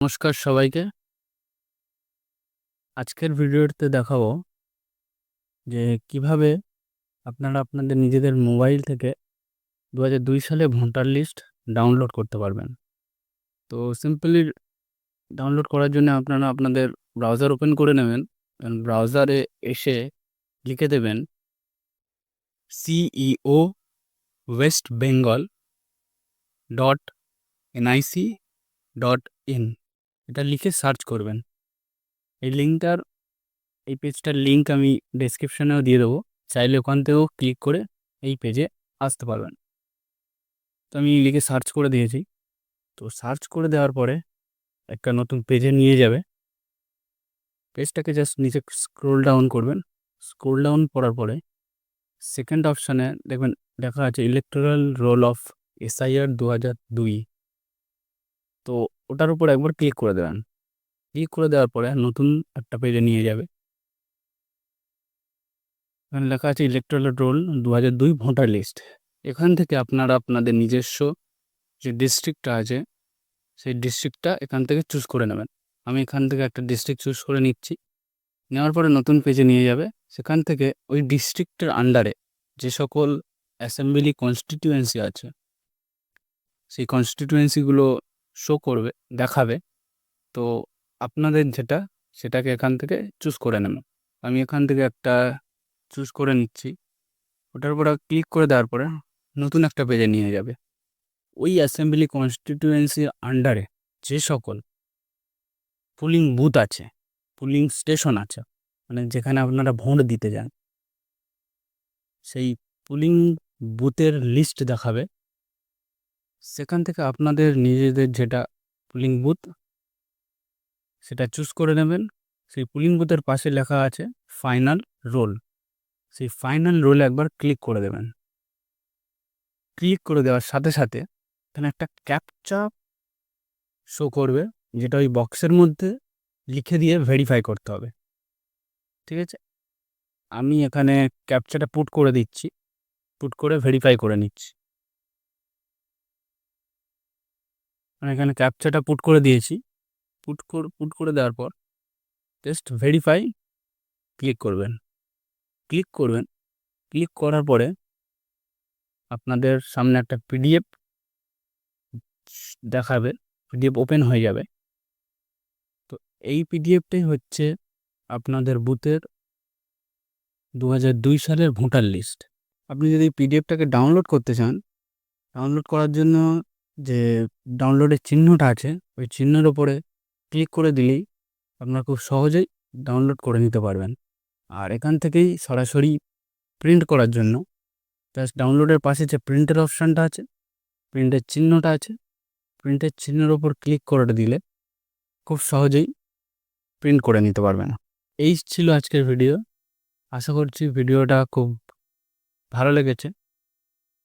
নমস্কার সবাইকে। আজকের ভিডিওতে দেখাবো যে কীভাবে আপনারা আপনাদের নিজেদের মোবাইল থেকে দু হাজার দুই সালে ভোটার লিস্ট ডাউনলোড করতে পারবেন। তো সিম্পলি ডাউনলোড করার জন্য আপনারা আপনাদের ব্রাউজার ওপেন করে নেবেন। ব্রাউজারে এসে লিখে দেবেন CEO West Bengal dot NIC dot in এটা লিখে সার্চ করবেন। এই লিঙ্কটার, এই পেজটার লিঙ্ক আমি ডেসক্রিপশনেও দিয়ে দেবো। চাইলে ওখান থেকেও ক্লিক করে এই পেজে আসতে পারবেন। তো আমি লিখে সার্চ করে দিয়েছি। তো সার্চ করে দেওয়ার পরে একটা নতুন পেজে নিয়ে যাবে। পেজটাকে জাস্ট নিচে স্ক্রোল ডাউন করবেন। স্ক্রোল ডাউন করার পরে সেকেন্ড অপশানে দেখবেন দেখা আছে ইলেকট্রাল রোল অফ এসআইআর দু হাজার দুই তো ওটার উপর একবার ক্লিক করে দেবেন। ক্লিক করে দেওয়ার পরে নতুন একটা পেজে নিয়ে যাবে। এখানে লেখা আছে ইলেকট্রাল রোল দু হাজার দুই ভোটার লিস্ট এখান থেকে আপনারা আপনাদের নিজস্ব যে ডিস্ট্রিক্টটা আছে, সেই ডিস্ট্রিক্টটা এখান থেকে চুজ করে নেবেন। আমি এখান থেকে একটা ডিস্ট্রিক্ট চুজ করে নিচ্ছি। নেওয়ার পরে নতুন পেজে নিয়ে যাবে। সেখান থেকে ওই ডিস্ট্রিক্টের আন্ডারে যে সকল অ্যাসেম্বলি কনস্টিটিউয়েন্সি আছে, সেই কনস্টিটিউয়েন্সিগুলো শো করবে, দেখাবে। তো আপনাদের যেটা, সেটাকে এখান থেকে চুজ করে নেবেন আমি এখান থেকে একটা চুজ করে নিচ্ছি। ওটার উপর ক্লিক করে দেওয়ার পরে নতুন একটা পেজে নিয়ে যাবে। ওই অ্যাসেম্বলি কনস্টিটিউয়েন্সির আন্ডারে যে সকল পুলিং বুথ আছে পুলিং স্টেশন আছে মানে যেখানে আপনারা ভোট দিতে যান, সেই পুলিং বুথের লিস্ট দেখাবে। সেখান থেকে আপনাদের নিজেদের যেটা পুলিং বুথ সেটা চুজ করে নেবেন। সেই পুলিং বুথের পাশে লেখা আছে ফাইনাল রোল সেই ফাইনাল রোলে একবার ক্লিক করে দেবেন। ক্লিক করে দেওয়ার সাথে সাথে এখানে একটা ক্যাপচা শো করবে, যেটা ওই বক্সের মধ্যে লিখে দিয়ে ভেরিফাই করতে হবে। ঠিক আছে? আমি এখানে ক্যাপচাটা পুট করে দিচ্ছি। পুট করে ভেরিফাই করে নিচ্ছি। আমি এখানে ক্যাপচাটা পুট করে দিয়েছি। পুট করে পুট করে দেওয়ার পর জাস্ট ভেরিফাই ক্লিক করবেন। ক্লিক করবেন। ক্লিক করার পরে আপনাদের সামনে একটা পিডিএফ দেখাবে পিডিএফ ওপেন হয়ে যাবে। তো এই পিডিএফটাই হচ্ছে আপনাদের বুথের দু দুই সালের ভোটার লিস্ট আপনি যদি পিডিএফটাকে ডাউনলোড করতে চান ডাউনলোড করার জন্য যে ডাউনলোডের চিহ্নটা আছে, ওই চিহ্নের ওপরে ক্লিক করে দিলেই আপনারা খুব সহজেই ডাউনলোড করে নিতে পারবেন। আর এখান থেকেই সরাসরি প্রিন্ট করার জন্য জাস্ট ডাউনলোডের পাশে যে প্রিন্টের অপশানটা আছে প্রিন্টের চিহ্নটা আছে প্রিন্টের চিহ্নের ওপর ক্লিক করে দিলে খুব সহজেই প্রিন্ট করে নিতে পারবেন। এই ছিল আজকের ভিডিও আশা করছি ভিডিওটা খুব ভালো লেগেছে।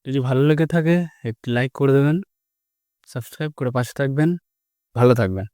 যদি ভালো লেগে থাকে, একটি লাইক করে দেবেন। সাবস্ক্রাইব করে পাশে থাকবেন। ভালো থাকবেন।